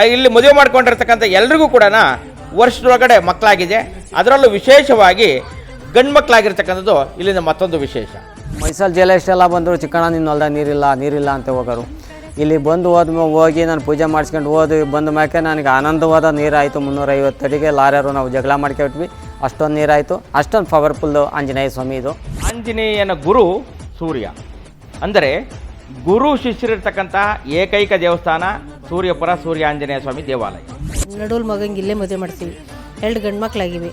ಇಲ್ಲಿ ಮದುವೆ ಮಾಡ್ಕೊಂಡಿರ್ತಕ್ಕಂಥ ಎಲ್ರಿಗೂ ಕೂಡ ವರ್ಷದೊಳಗಡೆ ಮಕ್ಕಳಾಗಿದೆ. ಅದರಲ್ಲೂ ವಿಶೇಷವಾಗಿ ಗಂಡು ಮಕ್ಕಳಾಗಿರ್ತಕ್ಕಂಥದ್ದು ಇಲ್ಲಿನ ಮತ್ತೊಂದು ವಿಶೇಷ. ಮೈಸೂರು ಜಲ ಎಷ್ಟೆಲ್ಲ ಬಂದರು ಚಿಕ್ಕಣ್ಣ ನಿನ್ನ ಹೊಲ್ದಾಗ ನೀರಿಲ್ಲ ನೀರಿಲ್ಲ ಅಂತ ಹೋಗೋರು. ಇಲ್ಲಿ ಬಂದು ಹೋದ ಹೋಗಿ ನಾನು ಪೂಜೆ ಮಾಡಿಸ್ಕೊಂಡು ಹೋದ್ವಿ. ಬಂದ ಮ್ಯಾಕೆ ನನಗೆ ಆನಂದವಾದ ನೀರಾಯಿತು. ಮುನ್ನೂರೈವತ್ತು ಅಡಿಗೆ ಲಾರ್ಯರು ನಾವು ಜಗಳ ಮಾಡ್ಕೊಟ್ವಿ ಅಷ್ಟೊಂದು ನೀರಾಯಿತು. ಅಷ್ಟೊಂದು ಪವರ್ಫುಲ್ಲು ಆಂಜನೇಯ ಸ್ವಾಮಿ ಇದು. ಆಂಜನೇಯನ ಗುರು ಸೂರ್ಯ. ಅಂದರೆ ಗುರು ಶಿಷ್ಯರಿರ್ತಕ್ಕಂಥ ಏಕೈಕ ದೇವಸ್ಥಾನ ಸೂರ್ಯಪುರ ಸೂರ್ಯ ಆಂಜನೇಯ ಸ್ವಾಮಿ ದೇವಾಲಯ ನಡುವಲ್ ಮಗಂಗೆ ಇಲ್ಲೇ ಮದುವೆ ಮಾಡ್ತೀವಿ ಎರಡು ಗಂಡು ಮಕ್ಳಾಗಿವೆ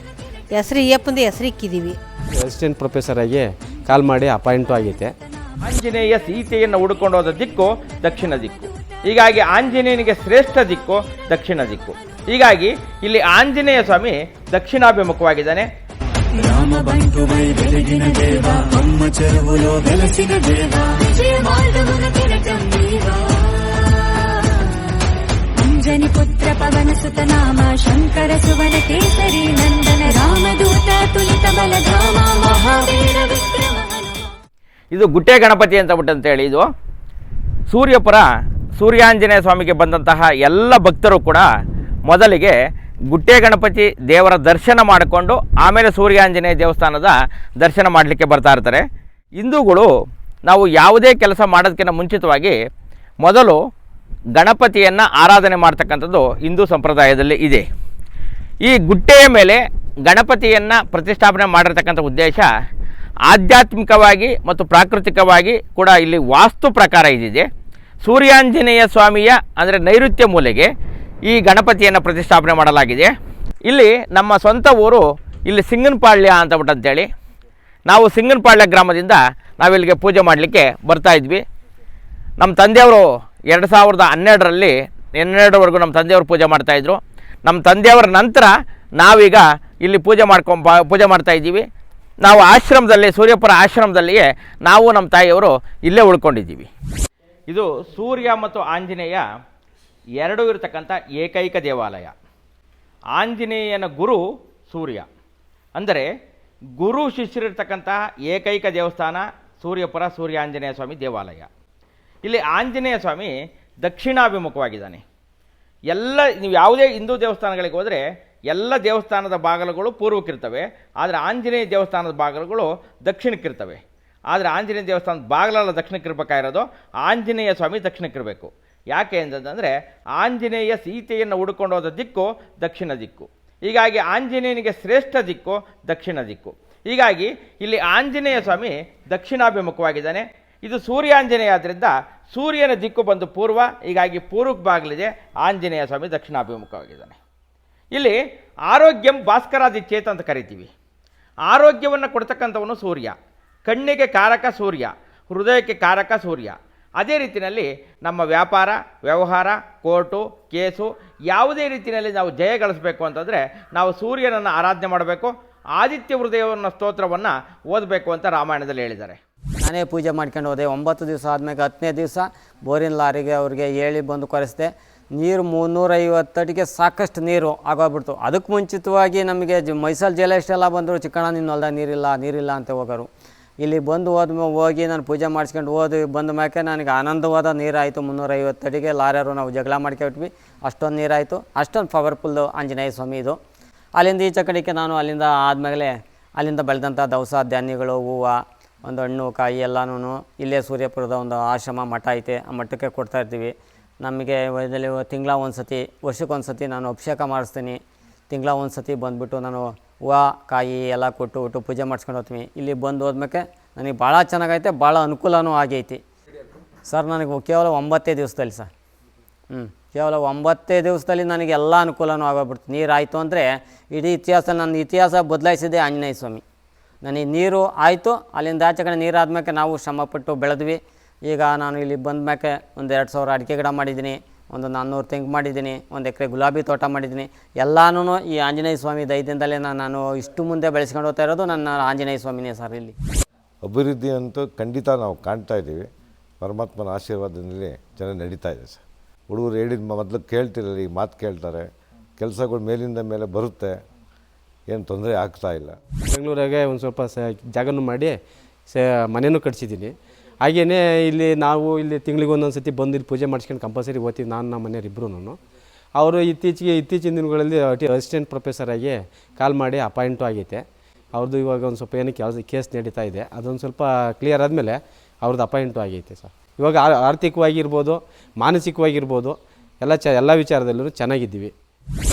ಹೆಸ್ರು ಅಯ್ಯಪ್ಪಂದು ಹೆಸ್ರು ಇಕ್ಕಿದ್ದೀವಿ ಅಸಿಸ್ಟೆಂಟ್ ಪ್ರೊಫೆಸರ್ ಆಗಿ ಕಾಲ್ ಮಾಡಿ ಅಪಾಯಿಂಟು ಆಗೈತೆ ಆಂಜನೇಯ ಸೀತೆಯನ್ನು ಹುಡುಕೊಂಡು ಹೋದ ದಿಕ್ಕು ದಕ್ಷಿಣ ದಿಕ್ಕು ಹೀಗಾಗಿ ಆಂಜನೇಯನಿಗೆ ಶ್ರೇಷ್ಠ ದಿಕ್ಕು ದಕ್ಷಿಣ ದಿಕ್ಕು ಹೀಗಾಗಿ ಇಲ್ಲಿ ಆಂಜನೇಯ ಸ್ವಾಮಿ ದಕ್ಷಿಣಾಭಿಮುಖವಾಗಿದ್ದಾನೆ రామ బంటువై వెలిగిన దేవ అమ్మ చెరువులో వెలసిన దేవ విజయ మార్గమున కిరటం ಅಂಜನಿ ಪುತ್ರ ಪವನ ಸುತ ನಾಮ, ಶಂಕರ ಸುವನ ಕೇಸರಿ ನಂದನ, ರಾಮದೂತ ತುಲಿತ ಬಲಧಾಮ ಮಹಾವೀರ ವಿಕ್ರಮ ಇದು ಗುಟ್ಟೆ ಗಣಪತಿ ಅಂತ ಬಿಟ್ಟು ಅಂತ ಹೇಳಿ ಇದು. ಸೂರ್ಯಪುರ ಸೂರ್ಯಾಂಜನೇಯ ಸ್ವಾಮಿಗೆ ಬಂದಂತಹ ಎಲ್ಲ ಭಕ್ತರು ಕೂಡ ಮೊದಲಿಗೆ ಗುಟ್ಟೆ ಗಣಪತಿ ದೇವರ ದರ್ಶನ ಮಾಡಿಕೊಂಡು ಆಮೇಲೆ ಸೂರ್ಯಾಂಜನೇಯ ದೇವಸ್ಥಾನದ ದರ್ಶನ ಮಾಡಲಿಕ್ಕೆ ಬರ್ತಾ ಇರ್ತಾರೆ. ಹಿಂದೂಗಳು ನಾವು ಯಾವುದೇ ಕೆಲಸ ಮಾಡೋದಕ್ಕಿಂತ ಮುಂಚಿತವಾಗಿ ಮೊದಲು ಗಣಪತಿಯನ್ನು ಆರಾಧನೆ ಮಾಡ್ತಕ್ಕಂಥದ್ದು ಹಿಂದೂ ಸಂಪ್ರದಾಯದಲ್ಲಿ ಇದೆ. ಈ ಗುಟ್ಟೆಯ ಮೇಲೆ ಗಣಪತಿಯನ್ನು ಪ್ರತಿಷ್ಠಾಪನೆ ಮಾಡಿರ್ತಕ್ಕಂಥ ಉದ್ದೇಶ ಆಧ್ಯಾತ್ಮಿಕವಾಗಿ ಮತ್ತು ಪ್ರಾಕೃತಿಕವಾಗಿ ಕೂಡ ಇಲ್ಲಿ ವಾಸ್ತು ಪ್ರಕಾರ ಇದಿದೆ. ಸೂರ್ಯಾಂಜನೇಯ ಸ್ವಾಮಿಯ ಅಂದರೆ ನೈಋತ್ಯ ಮೂಲೆಗೆ ಈ ಗಣಪತಿಯನ್ನು ಪ್ರತಿಷ್ಠಾಪನೆ ಮಾಡಲಾಗಿದೆ. ಇಲ್ಲಿ ನಮ್ಮ ಸ್ವಂತ ಊರು ಇಲ್ಲಿ ಸಿಂಗನಪಾಳ್ಯ ಅಂತ ನಾವು ಸಿಂಗನಪಾಳ್ಯ ಗ್ರಾಮದಿಂದ ನಾವಿಲ್ಲಿಗೆ ಪೂಜೆ ಮಾಡಲಿಕ್ಕೆ ಬರ್ತಾ ಇದ್ವಿ. ನಮ್ಮ ತಂದೆಯವರು ಎರಡು ಸಾವಿರದ ಹನ್ನೆರಡರಲ್ಲಿ ಹನ್ನೆರಡರವರೆಗೂ ನಮ್ಮ ತಂದೆಯವರು ಪೂಜೆ ಮಾಡ್ತಾಯಿದ್ರು ನಮ್ಮ ತಂದೆಯವರ ನಂತರ ನಾವೀಗ ಇಲ್ಲಿ ಪೂಜೆ ಮಾಡ್ಕೊಂಬ, ಪೂಜೆ ಮಾಡ್ತಾಯಿದ್ದೀವಿ ನಾವು ಆಶ್ರಮದಲ್ಲಿ, ಸೂರ್ಯಪುರ ಆಶ್ರಮದಲ್ಲಿಯೇ ನಾವು ನಮ್ಮ ತಾಯಿಯವರು ಇಲ್ಲೇ ಉಳ್ಕೊಂಡಿದ್ದೀವಿ. ಇದು ಸೂರ್ಯ ಮತ್ತು ಆಂಜನೇಯ ಎರಡೂ ಇರತಕ್ಕಂಥ ಏಕೈಕ ದೇವಾಲಯ. ಆಂಜನೇಯನ ಗುರು ಸೂರ್ಯ. ಅಂದರೆ ಗುರು ಶಿಷ್ಯರಿರ್ತಕ್ಕಂತಹ ಏಕೈಕ ದೇವಸ್ಥಾನ ಸೂರ್ಯಪುರ ಸೂರ್ಯ ಆಂಜನೇಯ ಸ್ವಾಮಿ ದೇವಾಲಯ. ಇಲ್ಲಿ ಆಂಜನೇಯ ಸ್ವಾಮಿ ದಕ್ಷಿಣಾಭಿಮುಖವಾಗಿದ್ದಾನೆ. ಎಲ್ಲ, ನೀವು ಯಾವುದೇ ಹಿಂದೂ ದೇವಸ್ಥಾನಗಳಿಗೆ ಹೋದರೆ ಎಲ್ಲ ದೇವಸ್ಥಾನದ ಬಾಗಿಲುಗಳು ಪೂರ್ವಕ್ಕಿರ್ತವೆ, ಆದರೆ ಆಂಜನೇಯ ದೇವಸ್ಥಾನದ ಬಾಗಿಲುಗಳು ದಕ್ಷಿಣಕ್ಕಿರ್ತವೆ. ಆದರೆ ಆಂಜನೇಯ ದೇವಸ್ಥಾನದ ಬಾಗಿಲೆಲ್ಲ ದಕ್ಷಿಣಕ್ಕಿರ್ಬೇಕಾಗಿರೋದು, ಆಂಜನೇಯ ಸ್ವಾಮಿ ದಕ್ಷಿಣಕ್ಕಿರಬೇಕು. ಯಾಕೆ ಅಂತಂದರೆ ಆಂಜನೇಯ ಸೀತೆಯನ್ನು ಹುಡುಕೊಂಡು ಹೋದ ದಿಕ್ಕು ದಕ್ಷಿಣ ದಿಕ್ಕು. ಹೀಗಾಗಿ ಆಂಜನೇಯನಿಗೆ ಶ್ರೇಷ್ಠ ದಿಕ್ಕು ದಕ್ಷಿಣ ದಿಕ್ಕು. ಹೀಗಾಗಿ ಇಲ್ಲಿ ಆಂಜನೇಯ ಸ್ವಾಮಿ ದಕ್ಷಿಣಾಭಿಮುಖವಾಗಿದ್ದಾನೆ ಇದು ಸೂರ್ಯಾಂಜನೇಯ ಆದ್ದರಿಂದ ಸೂರ್ಯನ ದಿಕ್ಕು ಬಂದು ಪೂರ್ವ, ಹೀಗಾಗಿ ಪೂರ್ವಕ್ಕೆ ಬಾಗಿಲಿದೆ, ಆಂಜನೇಯ ಸ್ವಾಮಿ ದಕ್ಷಿಣಾಭಿಮುಖವಾಗಿದ್ದಾನೆ. ಇಲ್ಲಿ ಆರೋಗ್ಯಂ ಭಾಸ್ಕರಾದಿತ್ಯೇತ ಅಂತ ಕರಿತೀವಿ. ಆರೋಗ್ಯವನ್ನು ಕೊಡ್ತಕ್ಕಂಥವನು ಸೂರ್ಯ, ಕಣ್ಣಿಗೆ ಕಾರಕ ಸೂರ್ಯ, ಹೃದಯಕ್ಕೆ ಕಾರಕ ಸೂರ್ಯ. ಅದೇ ರೀತಿಯಲ್ಲಿ ನಮ್ಮ ವ್ಯಾಪಾರ, ವ್ಯವಹಾರ, ಕೋರ್ಟು, ಕೇಸು, ಯಾವುದೇ ರೀತಿಯಲ್ಲಿ ನಾವು ಜಯ ಗಳಿಸಬೇಕು ಅಂತಂದರೆ ನಾವು ಸೂರ್ಯನನ್ನು ಆರಾಧನೆ ಮಾಡಬೇಕು, ಆದಿತ್ಯ ಹೃದಯವನ್ನು ಸ್ತೋತ್ರವನ್ನು ಓದಬೇಕು ಅಂತ ರಾಮಾಯಣದಲ್ಲಿ ಹೇಳಿದ್ದಾರೆ. ನಾನೇ ಪೂಜೆ ಮಾಡ್ಕೊಂಡು ಹೋದೆ. ಒಂಬತ್ತು ದಿವಸ ಆದಮೇಲೆ ಹತ್ತನೇ ದಿವಸ ಬೋರಿನ ಲಾರಿಗೆ ಅವ್ರಿಗೆ ಹೇಳಿ ಬಂದು ಕೊರೆಸ್ದೆ. ನೀರು ಮುನ್ನೂರೈವತ್ತು ಅಡಿಗೆ ಸಾಕಷ್ಟು ನೀರು ಆಗೋಗ್ಬಿಡ್ತು. ಅದಕ್ಕೆ ಮುಂಚಿತವಾಗಿ ನಮಗೆ ಜ ಮೈಸೂರು ಜಿಲ್ಲೆ ಎಷ್ಟೆಲ್ಲ ಬಂದರು. ಚಿಕ್ಕಣ್ಣ ನಿನ್ನ ಹೊಲ್ದಾಗ ನೀರಿಲ್ಲ ನೀರಿಲ್ಲ ಅಂತ ಹೋಗೋರು. ಇಲ್ಲಿ ಬಂದು ಹೋದ್ಮೇ ಹೋಗಿ ನಾನು ಪೂಜೆ ಮಾಡಿಸ್ಕೊಂಡು ಹೋದ್ವಿ ಬಂದ ಮ್ಯಾಕೆ ನನಗೆ ಆನಂದವಾದ ನೀರಾಯಿತು. ಮುನ್ನೂರೈವತ್ತು ಅಡಿಗೆ ಲಾರ್ಯರು ನಾವು ಜಗಳ ಮಾಡ್ಕೊಟ್ವಿ ಅಷ್ಟೊಂದು ನೀರಾಯಿತು. ಅಷ್ಟೊಂದು ಪವರ್ಫುಲ್ಲು ಆಂಜನೇಯ ಸ್ವಾಮಿ ಇದು. ಅಲ್ಲಿಂದ ಈಚೆ ಕಡೆಗೆ ನಾನು ಅಲ್ಲಿಂದ ಆದಮೇಲೆ ಅಲ್ಲಿಂದ ಬೆಳೆದಂಥ ದವಸ ಧಾನ್ಯಗಳು, ಹೂವು ಒಂದು ಹಣ್ಣು, ಕಾಯಿ ಎಲ್ಲನೂ ಇಲ್ಲೇ ಸೂರ್ಯಪುರದ ಒಂದು ಆಶ್ರಮ ಮಠ ಐತೆ, ಆ ಮಠಕ್ಕೆ ಕೊಡ್ತಾ ಇರ್ತೀವಿ. ನಮಗೆ ಇದರಲ್ಲಿ ತಿಂಗಳ ಒಂದು ಸತಿ ವರ್ಷಕ್ಕೆ ಒಂದು ಸತಿ ನಾನು ಅಭಿಷೇಕ ಮಾಡಿಸ್ತೀನಿ. ತಿಂಗಳ ಒಂದು ಸತಿ ಬಂದುಬಿಟ್ಟು ನಾನು ಹೂವು, ಕಾಯಿ ಎಲ್ಲ ಕೊಟ್ಟು ಬಿಟ್ಟು ಪೂಜೆ ಮಾಡಿಸ್ಕೊಂಡು ಹೋಗ್ತೀನಿ. ಇಲ್ಲಿ ಬಂದು ಹೋದ್ಮೇಲೆ ನನಗೆ ಭಾಳ ಚೆನ್ನಾಗೈತೆ, ಭಾಳ ಅನುಕೂಲನೂ ಆಗೈತಿ. ಸರ್, ನನಗೆ ಕೇವಲ ಒಂಬತ್ತೇ ದಿವಸದಲ್ಲಿ ಸರ್. ಹ್ಞೂ ಕೇವಲ ಒಂಬತ್ತೇ ದಿವಸದಲ್ಲಿ ನನಗೆ ಎಲ್ಲ ಅನುಕೂಲನೂ ಆಗೋಗ್ಬಿಡ್ತು. ಆಯಿತು ಅಂದರೆ ಇಡೀ ಇತಿಹಾಸ, ನನ್ನ ಇತಿಹಾಸ ಬದಲಾಯಿಸಿದೆ ಆಂಜನೇಯ ಸ್ವಾಮಿ. ನನಗೆ ನೀರು ಆಯಿತು. ಅಲ್ಲಿಂದ ಆಚೆ ಕಡೆ ನೀರು ಆದ್ಮೇಲೆ ನಾವು ಶ್ರಮಪಟ್ಟು ಬೆಳೆದ್ವಿ. ಈಗ ನಾನು ಇಲ್ಲಿ ಬಂದ ಮ್ಯಾಕೆ ಒಂದು ಎರಡು ಸಾವಿರ ಅಡಿಕೆ ಗಿಡ ಮಾಡಿದ್ದೀನಿ. ಒಂದು ನಾನ್ನೂರು ತೆಂಗು ಮಾಡಿದ್ದೀನಿ. ಒಂದು ಎಕರೆ ಗುಲಾಬಿ ತೋಟ ಮಾಡಿದ್ದೀನಿ. ಎಲ್ಲಾನು ಈ ಆಂಜನೇಯ ಸ್ವಾಮಿ ದೈದಿಂದಲೇ ನಾನು ನಾನು ಇಷ್ಟು ಮುಂದೆ ಬೆಳೆಸ್ಕೊಂಡು ಹೋಗ್ತಾ ಇರೋದು ನನ್ನ ಆಂಜನೇಯ ಸ್ವಾಮಿನೇ ಸರ್ ಇಲ್ಲಿ. ಅಭಿವೃದ್ಧಿ ಅಂತೂ ಖಂಡಿತ ನಾವು ಕಾಣ್ತಾ ಇದ್ದೀವಿ. ಪರಮಾತ್ಮನ ಆಶೀರ್ವಾದದಲ್ಲಿ ಜನ ನಡೀತಾ ಇದೆ ಸರ್. ಹುಡುಗರು ಹೇಳಿದ ಮೊದಲು ಕೇಳ್ತಿರಲಿಲ್ಲ ಈ ಮಾತು ಕೇಳ್ತಾರೆ. ಕೆಲಸಗಳು ಮೇಲಿಂದ ಮೇಲೆ ಬರುತ್ತೆ. ಏನು ತೊಂದರೆ ಆಗ್ತಾ ಇಲ್ಲ. ಬೆಂಗಳೂರಾಗೆ ಒಂದು ಸ್ವಲ್ಪ ಸ ಜಾಗನೂ ಮಾಡಿ ಸ ಮನೆಯೂ ಕಟ್ಸಿದ್ದೀನಿ. ಹಾಗೆಯೇ ಇಲ್ಲಿ ನಾವು ಇಲ್ಲಿ ತಿಂಗಳಿಗೆ ಒಂದೊಂದು ಸತಿ ಬಂದು ಇಲ್ಲಿ ಪೂಜೆ ಮಾಡಿಸ್ಕೊಂಡು ಕಂಪಲ್ಸರಿ ಓದ್ತೀವಿ ನಾನು ನಮ್ಮ ಮನೆಯವ್ರು ನಾನು. ಅವರು ಇತ್ತೀಚೆಗೆ, ಇತ್ತೀಚಿನ ದಿನಗಳಲ್ಲಿ ಅಸಿಸ್ಟೆಂಟ್ ಪ್ರೊಫೆಸರಾಗಿ ಕಾಲ್ ಮಾಡಿ ಅಪಾಯಿಂಟು ಆಗೈತೆ. ಅವ್ರದ್ದು ಇವಾಗ ಒಂದು ಸ್ವಲ್ಪ ಏನಕ್ಕೆ ಯಾವುದೇ ಕೇಸ್ ನಡೀತಾ ಇದೆ. ಅದೊಂದು ಸ್ವಲ್ಪ ಕ್ಲಿಯರ್ ಆದಮೇಲೆ ಅವ್ರದ್ದು ಅಪಾಯಿಂಟು ಆಗೈತೆ ಸರ್. ಇವಾಗ ಆರ್ಥಿಕವಾಗಿರ್ಬೋದು, ಮಾನಸಿಕವಾಗಿರ್ಬೋದು, ಎಲ್ಲ ಚ, ಎಲ್ಲ ವಿಚಾರದಲ್ಲೂ ಚೆನ್ನಾಗಿದ್ದೀವಿ.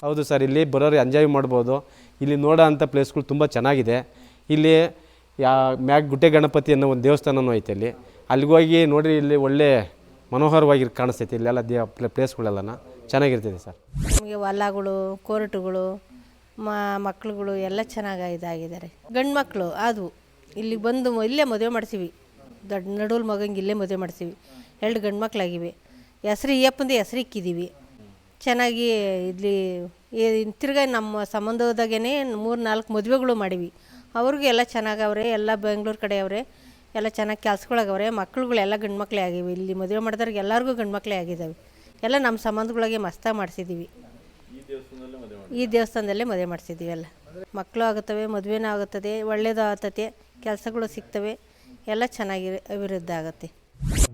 ಹೌದು ಸರ್, ಇಲ್ಲಿ ಬರೋರು ಎಂಜಾಯ್ ಮಾಡ್ಬೋದು. ಇಲ್ಲಿ ನೋಡೋ ಅಂಥ ಪ್ಲೇಸ್ಗಳು ತುಂಬ ಚೆನ್ನಾಗಿದೆ. ಇಲ್ಲಿ ಯಾ ಮ್ಯಾಗ ಗುಡ್ಡೆ ಗಣಪತಿ ಅನ್ನೋ ಒಂದು ದೇವಸ್ಥಾನವೂ ಐತೆ ಅಲ್ಲಿ. ಅಲ್ಲಿಗೆ ಹೋಗಿ ನೋಡಿ ಇಲ್ಲಿ ಒಳ್ಳೆ ಮನೋಹರವಾಗಿ ಕಾಣಿಸ್ತೈತೆ ಇಲ್ಲೆಲ್ಲ ದೇ ಪ್ಲೇಸ್ಗಳೆಲ್ಲನ. ಚೆನ್ನಾಗಿರ್ತೈತೆ ಸರ್. ನಮಗೆ ಹೊಲಗಳು, ಕೋರ್ಟುಗಳು ಮಕ್ಕಳುಗಳು ಎಲ್ಲ ಚೆನ್ನಾಗಿ ಇದಾಗಿದ್ದಾರೆ ಗಂಡು ಮಕ್ಕಳು ಅದು. ಇಲ್ಲಿ ಬಂದು ಇಲ್ಲೇ ಮದುವೆ ಮಾಡ್ತೀವಿ ದೊಡ್ಡ ನಡುವಲ್ ಮಗಂಗೆ ಇಲ್ಲೇ ಮದುವೆ ಮಾಡ್ತೀವಿ ಎರಡು ಗಂಡು ಮಕ್ಕಳಾಗಿವೆ ಹೆಸ್ರು ಅಪ್ಪಂದು ಹೆಸ್ರು ಇಕ್ಕಿದ್ದೀವಿ ಚೆನ್ನಾಗಿ ಇಲ್ಲಿ ಈ- ತಿರ್ಗಾ ನಮ್ಮ ಸಂಬಂಧದಾಗೇ ಮೂರು ನಾಲ್ಕು ಮದುವೆಗಳು ಮಾಡಿವಿ. ಅವ್ರಿಗೂ ಎಲ್ಲ ಚೆನ್ನಾಗವ್ರೆ, ಎಲ್ಲ ಬೆಂಗ್ಳೂರು ಕಡೆ ಅವರೇ ಎಲ್ಲ ಚೆನ್ನಾಗಿ ಕೆಲ್ಸಗಳಾಗವ್ರೆ, ಮಕ್ಳುಗಳೆಲ್ಲ ಗಂಡು ಮಕ್ಕಳೇ ಆಗಿವೆ. ಇಲ್ಲಿ ಮದುವೆ ಮಾಡಿದವ್ರಿಗೆ ಎಲ್ಲರಿಗೂ ಗಂಡು ಮಕ್ಕಳೇ ಆಗಿದ್ದಾವೆ ಎಲ್ಲ ನಮ್ಮ ಸಂಬಂಧಗಳಿಗೆ ಮಸ್ತ ಮಾಡಿಸಿದ್ದೀವಿ ಈ ದೇವಸ್ಥಾನದಲ್ಲೇ ಮದುವೆ ಮಾಡಿಸಿದ್ದೀವಿ ಎಲ್ಲ. ಮಕ್ಕಳು ಆಗುತ್ತವೆ, ಮದುವೆನೂ ಆಗುತ್ತದೆ ಒಳ್ಳೆಯದು ಆಗ್ತದೆ ಕೆಲಸಗಳು ಸಿಗ್ತವೆ, ಎಲ್ಲ ಚೆನ್ನಾಗಿ ಅಭಿವೃದ್ಧಿ ಆಗುತ್ತೆ.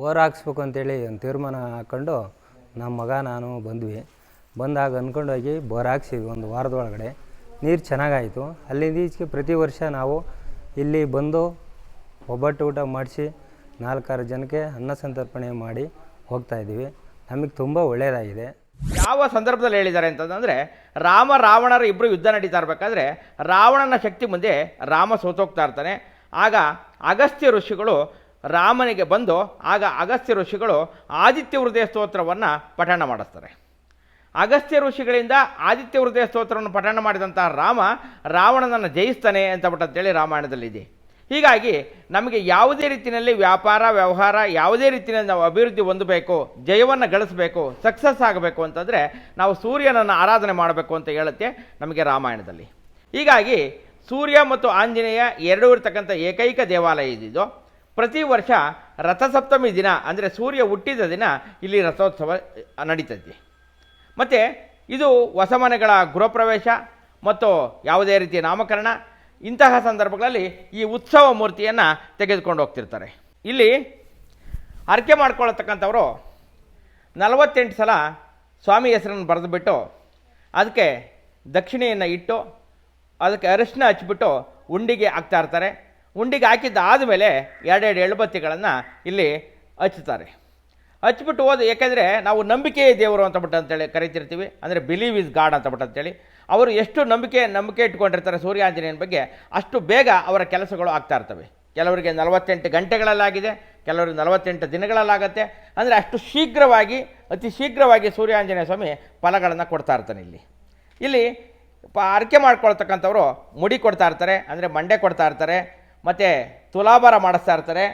ಬೋರ್ ಹಾಕ್ಸ್ಬೇಕು ಅಂತೇಳಿ ಒಂದು ತೀರ್ಮಾನ ಹಾಕ್ಕೊಂಡು ನಮ್ಮ ಮಗ, ನಾನು ಬಂದ್ವಿ. ಬಂದಾಗ ಅಂದ್ಕೊಂಡೋಗಿ ಬೋರ್ ಹಾಕ್ಸಿದ್ವಿ ಒಂದು ವಾರದೊಳಗಡೆ. ನೀರು ಚೆನ್ನಾಗಾಯಿತು. ಅಲ್ಲಿಂದ ಈಚೆಗೆ ಪ್ರತಿ ವರ್ಷ ನಾವು ಇಲ್ಲಿ ಬಂದು ಒಬ್ಬಟ್ಟು ಊಟ ಮಾಡಿಸಿ ನಾಲ್ಕಾರು ಜನಕ್ಕೆ ಅನ್ನ ಸಂತರ್ಪಣೆ ಮಾಡಿ ಹೋಗ್ತಾ ಇದ್ದೀವಿ. ನಮಗೆ ತುಂಬ ಒಳ್ಳೆಯದಾಗಿದೆ ಯಾವ ಸಂದರ್ಭದಲ್ಲಿ ಹೇಳಿದ್ದಾರೆ ಅಂತಂದರೆ ರಾಮ, ರಾವಣರ ಇಬ್ಬರು ಯುದ್ಧ ನಡೀತಾ ಇರಬೇಕಾದ್ರೆ ರಾವಣನ ಶಕ್ತಿ ಮುಂದೆ ರಾಮ ಸೋತೋಗ್ತಾ ಇರ್ತಾನೆ. ಆಗ ಅಗಸ್ತ್ಯ ಋಷಿಗಳು ರಾಮನಿಗೆ ಬಂದು ಆಗ ಅಗಸ್ತ್ಯ ಋಷಿಗಳು ಆದಿತ್ಯ ಹೃದಯ ಸ್ತೋತ್ರವನ್ನು ಪಠಣ ಮಾಡಿಸ್ತಾರೆ. ಅಗಸ್ತ್ಯ ಋಷಿಗಳಿಂದ ಆದಿತ್ಯ ಹೃದಯ ಸ್ತೋತ್ರವನ್ನು ಪಠಣ ಮಾಡಿದಂತಹ ರಾಮ, ರಾವಣನನ್ನು ಜಯಿಸ್ತಾನೆ ಅಂತ ಬಿಟ್ಟಂತೇಳಿ ರಾಮಾಯಣದಲ್ಲಿದೆ ಹೀಗಾಗಿ ನಮಗೆ ಯಾವುದೇ ರೀತಿಯಲ್ಲಿ ವ್ಯಾಪಾರ, ವ್ಯವಹಾರ, ಯಾವುದೇ ರೀತಿಯಲ್ಲಿ ನಾವು ಅಭಿವೃದ್ಧಿ ಹೊಂದಬೇಕು, ಜಯವನ್ನು ಗಳಿಸಬೇಕು ಸಕ್ಸಸ್ ಆಗಬೇಕು ಅಂತಂದರೆ ನಾವು ಸೂರ್ಯನನ್ನು ಆರಾಧನೆ ಮಾಡಬೇಕು ಅಂತ ಹೇಳುತ್ತೆ ನಮಗೆ ರಾಮಾಯಣದಲ್ಲಿ. ಹೀಗಾಗಿ ಸೂರ್ಯ ಮತ್ತು ಆಂಜನೇಯ ಎರಡೂ ಇರತಕ್ಕಂಥ ಏಕೈಕ ದೇವಾಲಯ ಇದ್ದಿದ್ದು ಪ್ರತಿ ವರ್ಷ ರಥಸಪ್ತಮಿ ದಿನ, ಅಂದರೆ ಸೂರ್ಯ ಹುಟ್ಟಿದ ದಿನ ಇಲ್ಲಿ ರಥೋತ್ಸವ ನಡೀತದೆ ಮತ್ತು ಇದು ಹೊಸ ಮನೆಗಳ ಗೃಹಪ್ರವೇಶ ಮತ್ತು ಯಾವುದೇ ರೀತಿಯ ನಾಮಕರಣ, ಇಂತಹ ಸಂದರ್ಭಗಳಲ್ಲಿ ಈ ಉತ್ಸವ ಮೂರ್ತಿಯನ್ನು ತೆಗೆದುಕೊಂಡು ಹೋಗ್ತಿರ್ತಾರೆ. ಇಲ್ಲಿ ಹರಕೆ ಮಾಡ್ಕೊಳ್ತಕ್ಕಂಥವರು ನಲವತ್ತೆಂಟು ಸಲ ಸ್ವಾಮಿ ಹೆಸರನ್ನು ಬರೆದುಬಿಟ್ಟು ಅದಕ್ಕೆ ದಕ್ಷಿಣೆಯನ್ನು ಇಟ್ಟು ಅದಕ್ಕೆ ಅರಿಶಿನ ಹಚ್ಚಿಬಿಟ್ಟು ಉಂಡಿಗೆ ಹಾಕ್ತಾ ಇರ್ತಾರೆ. ಉಂಡಿಗೆ ಹಾಕಿದ್ದಾದಮೇಲೆ ಎರಡೆರಡು ಎಳ್ಬತ್ತಿಗಳನ್ನು ಇಲ್ಲಿ ಹಚ್ತಾರೆ ಹಚ್ಬಿಟ್ಟು ಹೋದ. ಯಾಕೆಂದರೆ ನಾವು ನಂಬಿಕೆಯ ದೇವರು ಅಂತ ಬಿಟ್ಟು ಅಂತೇಳಿ ಕರಿತಿರ್ತೀವಿ. ಅಂದರೆ ಬಿಲೀವ್ ಇಸ್ ಗಾಡ್ ಅಂತ ಬಿಟ್ಟು ಅಂತೇಳಿ. ಅವರು ಎಷ್ಟು ನಂಬಿಕೆ ನಂಬಿಕೆ ಇಟ್ಕೊಂಡಿರ್ತಾರೆ ಸೂರ್ಯಾಂಜನೇಯನ ಬಗ್ಗೆ, ಅಷ್ಟು ಬೇಗ ಅವರ ಕೆಲಸಗಳು ಆಗ್ತಾ ಇರ್ತವೆ. ಕೆಲವರಿಗೆ ನಲವತ್ತೆಂಟು ಗಂಟೆಗಳಲ್ಲಾಗಿದೆ, ಕೆಲವರಿಗೆ ನಲವತ್ತೆಂಟು ದಿನಗಳಲ್ಲಾಗತ್ತೆ. ಅಂದರೆ ಅಷ್ಟು ಶೀಘ್ರವಾಗಿ, ಅತಿ ಶೀಘ್ರವಾಗಿ ಸೂರ್ಯಾಂಜನೇಯ ಸ್ವಾಮಿ ಫಲಗಳನ್ನು ಕೊಡ್ತಾ ಇರ್ತಾನೆ ಇಲ್ಲಿ. ಇಲ್ಲಿ ಪ, ಅರಕೆ ಮಾಡ್ಕೊಳ್ತಕ್ಕಂಥವ್ರು ಮುಡಿ ಕೊಡ್ತಾ ಇರ್ತಾರೆ, ಅಂದರೆ ಮಂಡೆ ಕೊಡ್ತಾ ಇರ್ತಾರೆ, ಮತ್ತು ತುಲಾಭಾರ ಮಾಡಿಸ್ತಾ ಇರ್ತಾರೆ.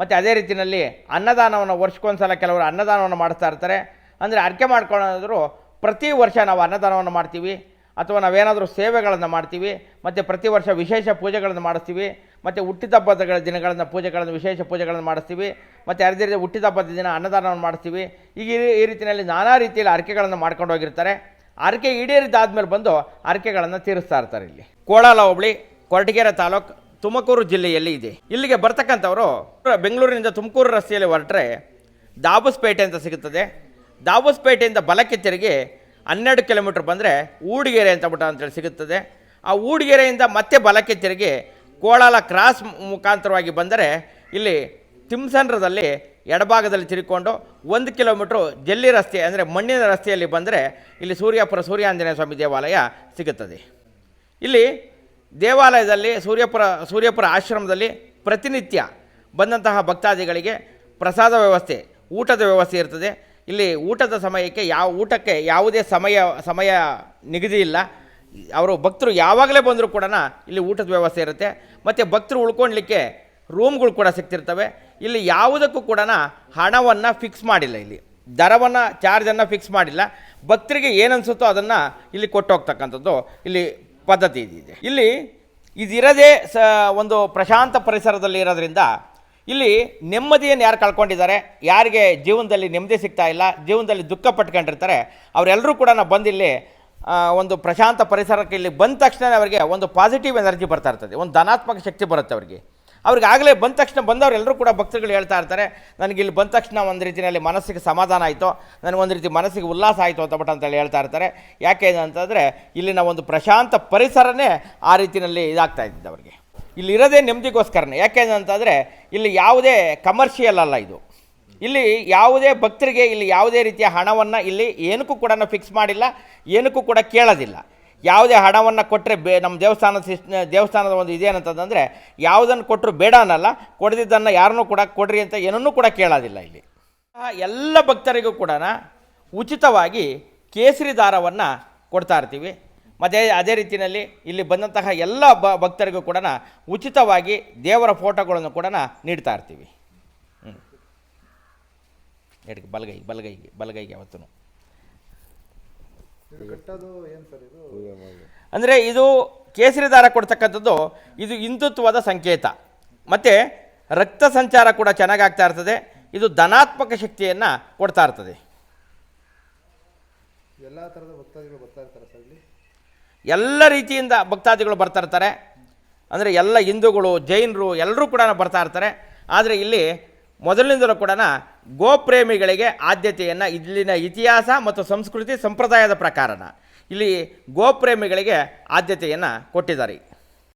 ಮತ್ತು ಅದೇ ರೀತಿಯಲ್ಲಿ ಅನ್ನದಾನವನ್ನು ವರ್ಷಕ್ಕೊಂದ್ಸಲ ಕೆಲವರು ಅನ್ನದಾನವನ್ನು ಮಾಡಿಸ್ತಾ ಇರ್ತಾರೆ. ಅಂದರೆ ಅರ್ಕೆ ಮಾಡ್ಕೊಳ್ಳೋದ್ರು ಪ್ರತಿ ವರ್ಷ ನಾವು ಅನ್ನದಾನವನ್ನು ಮಾಡ್ತೀವಿ. ಅಥವಾ ನಾವೇನಾದರೂ ಸೇವೆಗಳನ್ನು ಮಾಡ್ತೀವಿ. ಮತ್ತು ಪ್ರತಿ ವರ್ಷ ವಿಶೇಷ ಪೂಜೆಗಳನ್ನು ಮಾಡಿಸ್ತೀವಿ. ಮತ್ತು ಹುಟ್ಟಿದಬ್ಬದ ದಿನಗಳನ್ನು ಪೂಜೆಗಳನ್ನು, ವಿಶೇಷ ಪೂಜೆಗಳನ್ನು ಮಾಡಿಸ್ತೀವಿ. ಮತ್ತು ಅದೇ ರೀತಿ ಹುಟ್ಟಿದಬ್ಬದ ದಿನ ಅನ್ನದಾನವನ್ನು ಮಾಡಿಸ್ತೀವಿ. ಈಗ ಈ- ಈ ರೀತಿಯಲ್ಲಿ ನಾನಾ ರೀತಿಯಲ್ಲಿ ಅರ್ಕೆಗಳನ್ನು ಮಾಡ್ಕೊಂಡು ಹೋಗಿರ್ತಾರೆ. ಅರ್ಕೆ ಈಡೇರಿದ್ದಾದ್ಮೇಲೆ ಬಂದು ಅರ್ಕೆಗಳನ್ನು ತೀರಿಸ್ತಾ ಇರ್ತಾರೆ ಇಲ್ಲಿ. ಕೋಳಾಲ ಹೋಬಳಿ, ಕೊರಟಗೆರೆ ತಾಲೂಕು ತುಮಕೂರು ಜಿಲ್ಲೆಯಲ್ಲಿ ಇದೆ. ಇಲ್ಲಿಗೆ ಬರ್ತಕ್ಕಂಥವರು ಬೆಂಗಳೂರಿನಿಂದ ತುಮಕೂರು ರಸ್ತೆಯಲ್ಲಿ ಹೊರಟ್ರೆ ದಾಬಸ್ಪೇಟೆ ಅಂತ ಸಿಗುತ್ತದೆ. ದಾಬಸ್ಪೇಟೆಯಿಂದ ಬಲಕ್ಕೆ ತಿರುಗಿ ಹನ್ನೆರಡು ಕಿಲೋಮೀಟ್ರ್ ಬಂದರೆ ಊಡಿಗೆರೆ ಅಂತ ಬಿಟ್ಟು ಅಂತೇಳಿ ಸಿಗುತ್ತದೆ. ಆ ಊಡಿಗೆರೆಯಿಂದ ಮತ್ತೆ ಬಲಕ್ಕೆ ತಿರುಗಿ ಕೋಳಾಲ ಕ್ರಾಸ್ ಮುಖಾಂತರವಾಗಿ ಬಂದರೆ ಇಲ್ಲಿ ತಿಮ್ಸಂದ್ರದಲ್ಲಿ ಎಡಭಾಗದಲ್ಲಿ ತಿರುಗಿಕೊಂಡು ಒಂದು ಕಿಲೋಮೀಟ್ರು ಜಲ್ಲಿ ರಸ್ತೆ ಅಂದರೆ ಮಣ್ಣಿನ ರಸ್ತೆಯಲ್ಲಿ ಬಂದರೆ ಇಲ್ಲಿ ಸೂರ್ಯಾಪುರ ಸೂರ್ಯಾಂಜನೇಯ ಸ್ವಾಮಿ ದೇವಾಲಯ ಸಿಗುತ್ತದೆ. ಇಲ್ಲಿ ದೇವಾಲಯದಲ್ಲಿ ಸೂರ್ಯಪುರ ಸೂರ್ಯಪುರ ಆಶ್ರಮದಲ್ಲಿ ಪ್ರತಿನಿತ್ಯ ಬಂದಂತಹ ಭಕ್ತಾದಿಗಳಿಗೆ ಪ್ರಸಾದ ವ್ಯವಸ್ಥೆ, ಊಟದ ವ್ಯವಸ್ಥೆ ಇರ್ತದೆ. ಇಲ್ಲಿ ಊಟದ ಸಮಯಕ್ಕೆ ಯಾವ, ಊಟಕ್ಕೆ ಯಾವುದೇ ಸಮಯ ಸಮಯ ನಿಗದಿ ಇಲ್ಲ. ಅವರು ಭಕ್ತರು ಯಾವಾಗಲೇ ಬಂದರೂ ಕೂಡ ಇಲ್ಲಿ ಊಟದ ವ್ಯವಸ್ಥೆ ಇರುತ್ತೆ. ಮತ್ತು ಭಕ್ತರು ಉಳ್ಕೊಳ್ಲಿಕ್ಕೆ ರೂಮ್ಗಳು ಕೂಡ ಸಿಗ್ತಿರ್ತವೆ. ಇಲ್ಲಿ ಯಾವುದಕ್ಕೂ ಕೂಡ ಹಣವನ್ನು ಫಿಕ್ಸ್ ಮಾಡಿಲ್ಲ ಇಲ್ಲಿ. ದರವನ್ನು ಚಾರ್ಜನ್ನು ಫಿಕ್ಸ್ ಮಾಡಿಲ್ಲ. ಭಕ್ತರಿಗೆ ಏನನ್ಸುತ್ತೋ ಅದನ್ನು ಇಲ್ಲಿ ಕೊಟ್ಟು ಹೋಗ್ತಕ್ಕಂಥದ್ದು. ಇಲ್ಲಿ ಪದ್ಧತಿ ಇದೆ ಇಲ್ಲಿ ಇದಿರದೇ ಸ ಒಂದು ಪ್ರಶಾಂತ ಪರಿಸರದಲ್ಲಿ ಇರೋದ್ರಿಂದ ಇಲ್ಲಿ ನೆಮ್ಮದಿಯನ್ನು ಯಾರು ಕಳ್ಕೊಂಡಿದ್ದಾರೆ? ಯಾರಿಗೆ ಜೀವನದಲ್ಲಿ ನೆಮ್ಮದಿ ಸಿಗ್ತಾ ಇಲ್ಲ, ಜೀವನದಲ್ಲಿ ದುಃಖ ಪಟ್ಕೊಂಡಿರ್ತಾರೆ ಅವರೆಲ್ಲರೂ ಕೂಡ ನಾವು ಬಂದಿಲ್ಲಿ ಒಂದು ಪ್ರಶಾಂತ ಪರಿಸರಕ್ಕೆ ಇಲ್ಲಿ ಬಂದ ತಕ್ಷಣ ಅವರಿಗೆ ಒಂದು ಪಾಸಿಟಿವ್ ಎನರ್ಜಿ ಬರ್ತಾ ಇರ್ತದೆ. ಒಂದು ಧನಾತ್ಮಕ ಶಕ್ತಿ ಬರುತ್ತೆ ಅವರಿಗೆ. ಅವ್ರಿಗೆ ಆಗಲೇ ಬಂದ ತಕ್ಷಣ ಬಂದವರೆಲ್ಲರೂ ಕೂಡ ಭಕ್ತರುಗಳು ಹೇಳ್ತಾ ಇರ್ತಾರೆ, ನನಗೆ ಇಲ್ಲಿ ಬಂದ ತಕ್ಷಣ ಒಂದು ರೀತಿಯಲ್ಲಿ ಮನಸ್ಸಿಗೆ ಸಮಾಧಾನ ಆಯಿತು ನನಗೊಂದು ರೀತಿ ಮನಸ್ಸಿಗೆ ಉಲ್ಲಾಸ ಆಯಿತು ಅಂತ ಬಟ್ ಅಂತೇಳಿ ಹೇಳ್ತಾ ಇರ್ತಾರೆ. ಯಾಕೆ ಅಂತಂದರೆ ಇಲ್ಲಿನ ಒಂದು ಪ್ರಶಾಂತ ಪರಿಸರನೇ ಆ ರೀತಿಯಲ್ಲಿ ಇದಾಗ್ತಾ ಇದ್ದಿದ್ದು ಅವರಿಗೆ. ಇಲ್ಲಿ ಇರೋದೇ ನೆಮ್ಮದಿಗೋಸ್ಕರನೇ. ಯಾಕೆ ಅಂತಂದರೆ ಇಲ್ಲಿ ಯಾವುದೇ ಕಮರ್ಷಿಯಲ್ ಅಲ್ಲ ಇದು. ಇಲ್ಲಿ ಯಾವುದೇ ಭಕ್ತರಿಗೆ ಇಲ್ಲಿ ಯಾವುದೇ ರೀತಿಯ ಹಣವನ್ನು ಇಲ್ಲಿ ಏನಕ್ಕೂ ಕೂಡ ಫಿಕ್ಸ್ ಮಾಡಿಲ್ಲ, ಏನಕ್ಕೂ ಕೂಡ ಕೇಳೋದಿಲ್ಲ. ಯಾವುದೇ ಹಣವನ್ನು ಕೊಟ್ಟರೆ ಬೇ, ನಮ್ಮ ದೇವಸ್ಥಾನದ ಸಿಸ್, ದೇವಸ್ಥಾನದ ಒಂದು ಇದೇನಂತಂದರೆ ಯಾವುದನ್ನು ಕೊಟ್ಟರು ಬೇಡ ಅನ್ನಲ್ಲ ಕೊಡದಿದ್ದನ್ನು ಯಾರನ್ನೂ ಕೂಡ ಕೊಡ್ರಿ ಅಂತ ಏನನ್ನೂ ಕೂಡ ಕೇಳೋದಿಲ್ಲ ಇಲ್ಲಿ. ಎಲ್ಲ ಭಕ್ತರಿಗೂ ಕೂಡ ಉಚಿತವಾಗಿ ಕೇಸರಿ ದಾರವನ್ನು ಕೊಡ್ತಾ ಇರ್ತೀವಿ. ಮತ್ತು ಅದೇ ರೀತಿಯಲ್ಲಿ ಇಲ್ಲಿ ಬಂದಂತಹ ಎಲ್ಲ ಬ ಭಕ್ತರಿಗೂ ಕೂಡ ಉಚಿತವಾಗಿ ದೇವರ ಫೋಟೋಗಳನ್ನು ಕೂಡ ನೀಡ್ತಾ ಇರ್ತೀವಿ. ಹ್ಞೂ ಬಲಗೈ, ಬಲಗೈಗೆ ಬಲಗೈಗೆ ಯಾವತ್ತೂ ಅಂದರೆ ಇದು ಕೇಸರಿ ದಾರ ಕೊಡ್ತಕ್ಕಂಥದ್ದು ಇದು ಹಿಂದುತ್ವದ ಸಂಕೇತ. ಮತ್ತು ರಕ್ತ ಸಂಚಾರ ಕೂಡ ಚೆನ್ನಾಗಾಗ್ತಾ ಇರ್ತದೆ. ಇದು ಧನಾತ್ಮಕ ಶಕ್ತಿಯನ್ನು ಕೊಡ್ತಾ ಇರ್ತದೆ. ಎಲ್ಲ ರೀತಿಯಿಂದ ಭಕ್ತಾದಿಗಳು ಬರ್ತಾ ಇರ್ತಾರೆ. ಅಂದರೆ ಎಲ್ಲ ಹಿಂದೂಗಳು ಜೈನರು ಎಲ್ಲರೂ ಕೂಡ ಬರ್ತಾ ಇರ್ತಾರೆ. ಆದರೆ ಇಲ್ಲಿ ಮೊದಲಿನಿಂದಲೂ ಕೂಡ ಗೋಪ್ರೇಮಿಗಳಿಗೆ ಆದ್ಯತೆಯನ್ನು ಇಲ್ಲಿನ ಇತಿಹಾಸ ಮತ್ತು ಸಂಸ್ಕೃತಿ ಸಂಪ್ರದಾಯದ ಪ್ರಕಾರನ. ಇಲ್ಲಿ ಗೋಪ್ರೇಮಿಗಳಿಗೆ ಆದ್ಯತೆಯನ್ನು ಕೊಟ್ಟಿದ್ದಾರೆ.